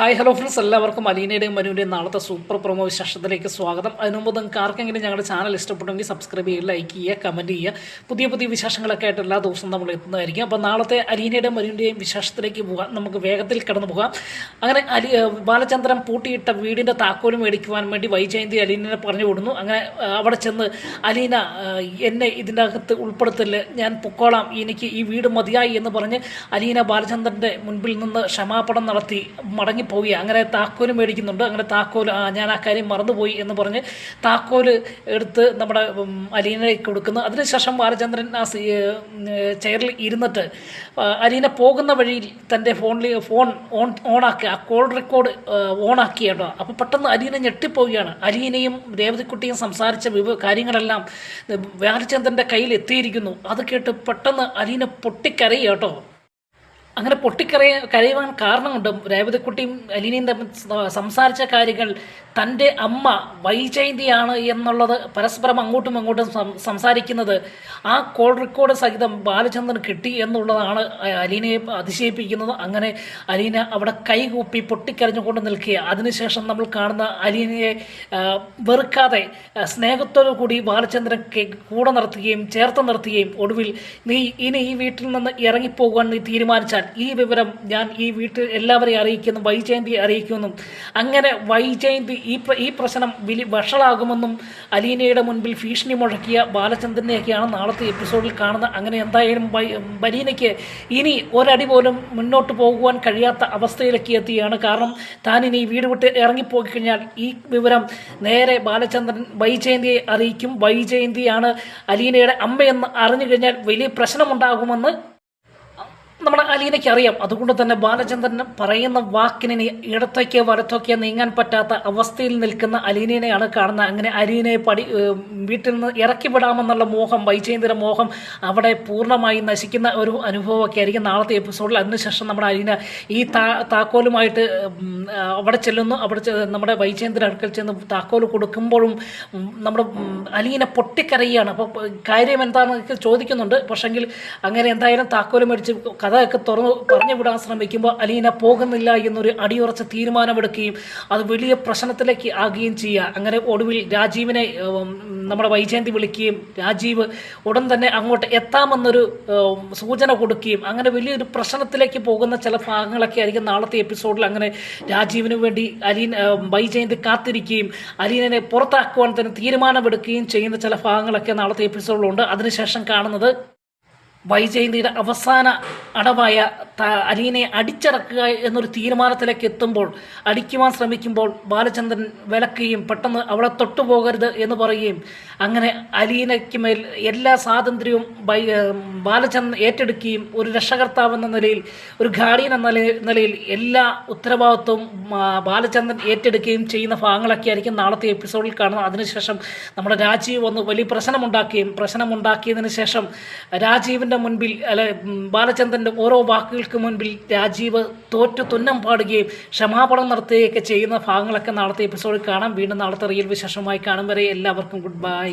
Hi hello friends എല്ലാവർക്കും അലീനയുടെയും മനുവിന്റെയും നാളത്തെ super promo വിശേഷത്തിലേക്ക് സ്വാഗതം. അതിനു മുമ്പ് നിങ്ങൾക്ക് ആർക്കെങ്കിലും ഞങ്ങളുടെ ചാനൽ ഇഷ്ടപ്പെട്ടെങ്കിൽ സബ്സ്ക്രൈബ് ചെയ്യുക ലൈക്ക് ചെയ്യുക കമന്റ് ചെയ്യുക. പുതിയ പുതിയ വിശേഷങ്ങളൊക്കെ ആയിട്ട് എല്ലാ ദിവസവും നമ്മൾ എത്തുന്നതായിരിക്കും. അപ്പോൾ നാളത്തെ അലീനയുടെയും മനുവിന്റെയും വിശേഷത്തിലേക്ക് പോകാം. നമുക്ക് വേഗത്തിൽ കടന്നു പോകാം. അങ്ങനെ അലി ബാലചന്ദ്രൻ പൂട്ടിയിട്ട വീടിന്റെ താക്കോൽ മേടിക്കുവാൻ വേണ്ടി വൈജയന്തി അലീനനെ പറഞ്ഞു വിടുന്നു. അങ്ങനെ അവിടെ ചെന്ന് അലീന എന്നെ ഇതിന്റെ അകത്ത് ഉൾപ്പെടുത്തില്ല ഞാൻ പൊക്കോളാം എനിക്ക് ഈ വീട് മതിയായി എന്ന് പറഞ്ഞ് അലീന ബാലചന്ദ്രന്റെ മുൻപിൽ നിന്ന് ക്ഷമാപണം നടത്തി മടങ്ങിപ്പോവുക അങ്ങനെ താക്കോൽ മേടിക്കുന്നുണ്ട്. അങ്ങനെ താക്കോൽ ആ ഞാൻ ആ കാര്യം മറന്നുപോയി എന്ന് പറഞ്ഞ് താക്കോൽ എടുത്ത് നമ്മുടെ അലീനെ കൊടുക്കുന്നു. അതിനുശേഷം ബാലചന്ദ്രൻ ആ ചെയറിൽ ഇരുന്നിട്ട് അലീന പോകുന്ന വഴിയിൽ തന്റെ ഫോണിൽ ഫോൺ ഓൺ ഓണാക്കി ആ കോൾ റെക്കോർഡ് ഓണാക്കി കേട്ടോ. അപ്പോൾ പെട്ടെന്ന് അലീന ഞെട്ടിപ്പോവുകയാണ്. അലീനയും രേവതിക്കുട്ടിയും സംസാരിച്ച വിവ കാര്യങ്ങളെല്ലാം ബാലചന്ദ്രന്റെ കയ്യിൽ എത്തിയിരിക്കുന്നു. അത് കേട്ട് പെട്ടെന്ന് അലീന പൊട്ടിക്കരയുക കേട്ടോ. അങ്ങനെ പൊട്ടിക്കറിയ കരയുവാൻ കാരണമുണ്ട്. രേവതിക്കുട്ടിയും അലീനയും തമ്മിൽ സംസാരിച്ച കാര്യങ്ങൾ തന്റെ അമ്മ വൈജയന്തിയാണ് എന്നുള്ളത് പരസ്പരം അങ്ങോട്ടും ഇങ്ങോട്ടും സം- സംസാരിക്കുന്നത്. ആ കോൾ റെക്കോർഡ് സഹിതം ബാലചന്ദ്രൻ കിട്ടി എന്നുള്ളതാണ് അലീനയെ അതിശയിപ്പിക്കുന്നത്. അങ്ങനെ അലീന അവിടെ കൈകൂപ്പി പൊട്ടിക്കരഞ്ഞുകൊണ്ട് നിൽക്കുക അതിനുശേഷം നമ്മൾ കാണുന്ന അലീനയെ വെറുക്കാതെ സ്നേഹത്തോടു കൂടി ബാലചന്ദ്രൻ കൂടെ നിർത്തുകയും ചേർത്ത് നിർത്തുകയും ഒടുവിൽ നീ ഇനി ഈ വീട്ടിൽ നിന്ന് ഇറങ്ങിപ്പോകുവാൻ നീ തീരുമാനിച്ചാൽ ഈ വിവരം ഞാൻ ഈ വീട്ടിൽ എല്ലാവരെയും അറിയിക്കുന്നു വൈജയന്തി അറിയിക്കുമെന്നും അങ്ങനെ വൈജയന്തി ഈ ഈ പ്രശ്നം വലിയ വഷളാകുമെന്നും അലീനയുടെ മുൻപിൽ ഭീഷണി മുഴക്കിയ ബാലചന്ദ്രനെയൊക്കെയാണ് നാളത്തെ എപ്പിസോഡിൽ കാണുന്നത്. അങ്ങനെ എന്തായാലും ബലീനയ്ക്ക് ഇനി ഒരടി പോലും മുന്നോട്ട് പോകുവാൻ കഴിയാത്ത അവസ്ഥയിലേക്ക് എത്തിയാണ്. കാരണം താൻ ഇനി വീട് വിട്ട് ഇറങ്ങിപ്പോയി കഴിഞ്ഞാൽ ഈ വിവരം നേരെ ബാലചന്ദ്രൻ വൈജയന്തിയെ അറിയിക്കും. വൈജയന്തിയാണ് അലീനയുടെ അമ്മയെന്ന് അറിഞ്ഞു കഴിഞ്ഞാൽ വലിയ പ്രശ്നമുണ്ടാകുമെന്ന് നമ്മുടെ അലീനയ്ക്ക് അറിയാം അതുകൊണ്ട് തന്നെ ബാലചന്ദ്രൻ പറയുന്ന വാക്കിനെ ഇടത്തേക്കോ വലത്തേക്കോ നീങ്ങാൻ പറ്റാത്ത അവസ്ഥയിൽ നിൽക്കുന്ന അലീനയാണ് കാണുന്നത്. അങ്ങനെ അലീനയെ പടി വീട്ടിൽ നിന്ന് ഇറക്കി വിടാമെന്നുള്ള മോഹം വൈചേന്ദ്ര മോഹം അവിടെ പൂർണമായി നശിക്കുന്ന ഒരു അനുഭവമൊക്കെ ആയിരിക്കും നാളത്തെ എപ്പിസോഡിൽ. അതിനുശേഷം നമ്മുടെ അലീന ഈ താക്കോലുമായിട്ട് അവിടെ ചെല്ലുന്നു. അവിടെ നമ്മുടെ വൈചേന്ദ്ര അടുക്കൽ ചെന്ന് താക്കോൽ കൊടുക്കുമ്പോഴും നമ്മുടെ അലീന പൊട്ടിക്കരയാണ് അപ്പോൾ കാര്യം എന്താണെന്ന് ചോദിക്കുന്നുണ്ട്. പക്ഷെങ്കിൽ അങ്ങനെ എന്തായാലും താക്കോലും മേടിച്ച് കഥയൊക്കെ തുറന്ന് പറഞ്ഞു വിടാൻ ശ്രമിക്കുമ്പോൾ അലീന പോകുന്നില്ല എന്നൊരു അടിയുറച്ച തീരുമാനമെടുക്കുകയും അത് വലിയ പ്രശ്നത്തിലേക്ക് ആകുകയും ചെയ്യുക. അങ്ങനെ ഒടുവിൽ രാജീവിനെ നമ്മുടെ വൈജയന്തി വിളിക്കുകയും രാജീവ് ഉടൻ തന്നെ അങ്ങോട്ട് എത്താമെന്നൊരു സൂചന കൊടുക്കുകയും അങ്ങനെ വലിയൊരു പ്രശ്നത്തിലേക്ക് പോകുന്ന ചില ഭാഗങ്ങളൊക്കെ ആയിരിക്കും നാളത്തെ എപ്പിസോഡിൽ അങ്ങനെ രാജീവിന് വേണ്ടി അലീൻ വൈജയന്തി കാത്തിരിക്കുകയും അലീനെ പുറത്താക്കുവാൻ തന്നെ തീരുമാനമെടുക്കുകയും ചെയ്യുന്ന ചില ഭാഗങ്ങളൊക്കെ നാളത്തെ എപ്പിസോഡിലുണ്ട്. അതിനുശേഷം കാണുന്നത് വൈജയന്തിയുടെ അവസാന അടവായ അലീനയെ അടിച്ചടക്കുക എന്നൊരു തീരുമാനത്തിലേക്ക് എത്തുമ്പോൾ അടിക്കുവാൻ ശ്രമിക്കുമ്പോൾ ബാലചന്ദ്രൻ വിലക്കുകയും പെട്ടെന്ന് അവളെ തൊട്ടുപോകരുത് എന്ന് പറയുകയും അങ്ങനെ അലീനയ്ക്ക് മേൽ എല്ലാ സ്വാതന്ത്ര്യവും ബാലചന്ദ്രൻ ഏറ്റെടുക്കുകയും ഒരു രക്ഷകർത്താവ് എന്ന നിലയിൽ ഒരു ഗാർഡിയൻ എന്ന നിലയിൽ എല്ലാ ഉത്തരവാദിത്വവും ബാലചന്ദ്രൻ ഏറ്റെടുക്കുകയും ചെയ്യുന്ന ഭാഗങ്ങളൊക്കെ ആയിരിക്കും നാളത്തെ എപ്പിസോഡിൽ കാണുന്നത്. അതിനുശേഷം നമ്മുടെ രാജീവ് വന്ന് വലിയ പ്രശ്നമുണ്ടാക്കുകയും പ്രശ്നമുണ്ടാക്കിയതിന് ശേഷം രാജീവിന്റെ മുൻപിൽ അല്ലെ ബാലചന്ദ്രന്റെ ഓരോ വാക്കുകൾക്ക് മുൻപിൽ രാജീവ് തോറ്റു തുന്നം പാടുകയും ക്ഷമാപണം നടത്തുകയൊക്കെ ചെയ്യുന്ന ഭാഗങ്ങളൊക്കെ നാളത്തെ എപ്പിസോഡിൽ കാണാം. വീണ്ടും നാളത്തെ റിയൽ വിശേഷമായി കാണും വരെ എല്ലാവർക്കും ഗുഡ് ബൈ